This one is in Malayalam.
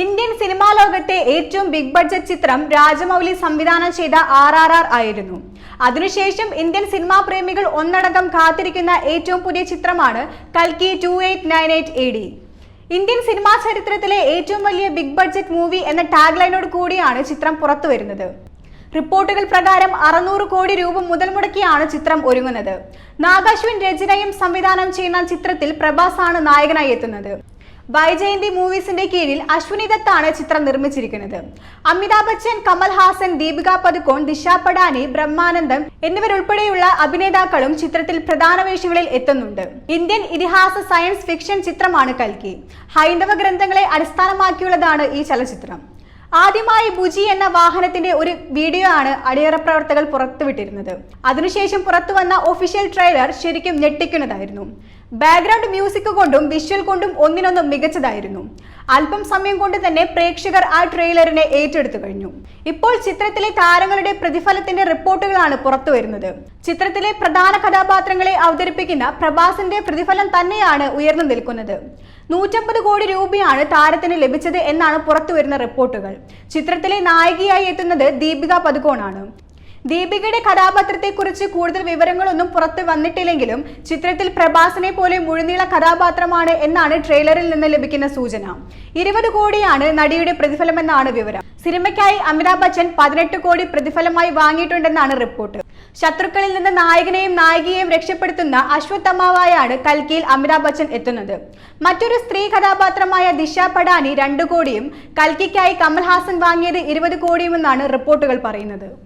ഇന്ത്യൻ സിനിമാ ലോകത്തെ ഏറ്റവും ബിഗ് ബഡ്ജറ്റ് ചിത്രം രാജമൗലി സംവിധാനം ചെയ്ത ആർ ആർ ആർ ആയിരുന്നു. അതിനുശേഷം ഇന്ത്യൻ സിനിമാ പ്രേമികൾ ഒന്നടങ്കം കാത്തിരിക്കുന്ന ഏറ്റവും പുതിയ ചിത്രമാണ് കൽക്കി two eight nine eight A D. Indian cinema ചരിത്രത്തിലെ ഏറ്റവും വലിയ ബിഗ് ബഡ്ജറ്റ് മൂവി എന്ന ടാഗ് ലൈനോട് കൂടിയാണ് ചിത്രം പുറത്തു വരുന്നത്. റിപ്പോർട്ടുകൾ പ്രകാരം അറുന്നൂറ് കോടി രൂപ മുതൽ മുടക്കിയാണ് ചിത്രം ഒരുങ്ങുന്നത്. നാഗാശ്വിൻ രചനയും സംവിധാനം ചെയ്യുന്ന ചിത്രത്തിൽ പ്രഭാസ് ആണ് നായകനായി എത്തുന്നത്. വൈജയന്തി മൂവീസിന്റെ കീഴിൽ അശ്വിനി ദത്താണ് ചിത്രം നിർമ്മിച്ചിരിക്കുന്നത്. അമിതാഭ് ബച്ചൻ കമൽ ഹാസൻ ദീപിക പദുക്കോൺ ദിശ പടാനി ബ്രഹ്മാനന്ദം എന്നിവരുൾപ്പെടെയുള്ള അഭിനേതാക്കളും ചിത്രത്തിൽ പ്രധാന വേഷങ്ങളിൽ എത്തുന്നുണ്ട്. ഇന്ത്യൻ ഇതിഹാസ സയൻസ് ഫിക്ഷൻ ചിത്രമാണ് കൽക്കി. ഹൈന്ദവ ഗ്രന്ഥങ്ങളെ അടിസ്ഥാനമാക്കിയുള്ളതാണ് ഈ ചലച്ചിത്രം. ആദ്യമായി ബുജി എന്ന വാഹനത്തിന്റെ ഒരു വീഡിയോ ആണ് അടിയറ പ്രവർത്തകർ പുറത്തുവിട്ടിരുന്നത്. അതിനുശേഷം പുറത്തു വന്ന ഒഫീഷ്യൽ ട്രെയിലർ ശരിക്കും ഞെട്ടിക്കുന്നതായിരുന്നു. ബാക്ക്ഗ്രൗണ്ട് മ്യൂസിക് കൊണ്ടും വിഷ്വൽ കൊണ്ടും ഒന്നിനൊന്നും മികച്ചതായിരുന്നു. അല്പം സമയം കൊണ്ട് തന്നെ പ്രേക്ഷകർ ആ ട്രെയിലറിനെ ഏറ്റെടുത്തു കഴിഞ്ഞു. ഇപ്പോൾ ചിത്രത്തിലെ താരങ്ങളുടെ പ്രതിഫലത്തിന്റെ റിപ്പോർട്ടുകളാണ് പുറത്തു വരുന്നത്. ചിത്രത്തിലെ പ്രധാന കഥാപാത്രങ്ങളെ അവതരിപ്പിക്കുന്ന പ്രഭാസിന്റെ പ്രതിഫലം തന്നെയാണ് ഉയർന്നു നിൽക്കുന്നത്. നൂറ്റമ്പത് കോടി രൂപയാണ് താരത്തിന് ലഭിച്ചത് എന്നാണ് പുറത്തുവരുന്ന റിപ്പോർട്ടുകൾ. ചിത്രത്തിലെ നായികയായി എത്തുന്നത് ദീപിക പതുക്കോണാണ് ദീപികയുടെ കഥാപാത്രത്തെക്കുറിച്ച് കൂടുതൽ വിവരങ്ങളൊന്നും പുറത്ത് വന്നിട്ടില്ലെങ്കിലും ചിത്രത്തിൽ പ്രഭാസിനെ പോലെ മുഴുനീള കഥാപാത്രമാണ് എന്നാണ് ട്രെയിലറിൽ നിന്ന് ലഭിക്കുന്ന സൂചന. ഇരുപത് കോടിയാണ് നടിയുടെ പ്രതിഫലമെന്നാണ് വിവരം. സിനിമയ്ക്കായി അമിതാഭ് ബച്ചൻ പതിനെട്ട് കോടി പ്രതിഫലമായി വാങ്ങിയിട്ടുണ്ടെന്നാണ് റിപ്പോർട്ട്. ശത്രുക്കളിൽ നിന്ന് നായകനെയും നായികയെയും രക്ഷപ്പെടുത്തുന്ന അശ്വത്ഥമാവായാണ് കൽക്കിയിൽ അമിതാഭ് ബച്ചൻ എത്തുന്നത്. മറ്റൊരു സ്ത്രീ കഥാപാത്രമായ ദിശ പടാനി രണ്ടു കോടിയും കൽക്കിക്കായി കമൽഹാസൻ വാങ്ങിയത് ഇരുപത് കോടിയുമെന്നാണ് റിപ്പോർട്ടുകൾ പറയുന്നത്.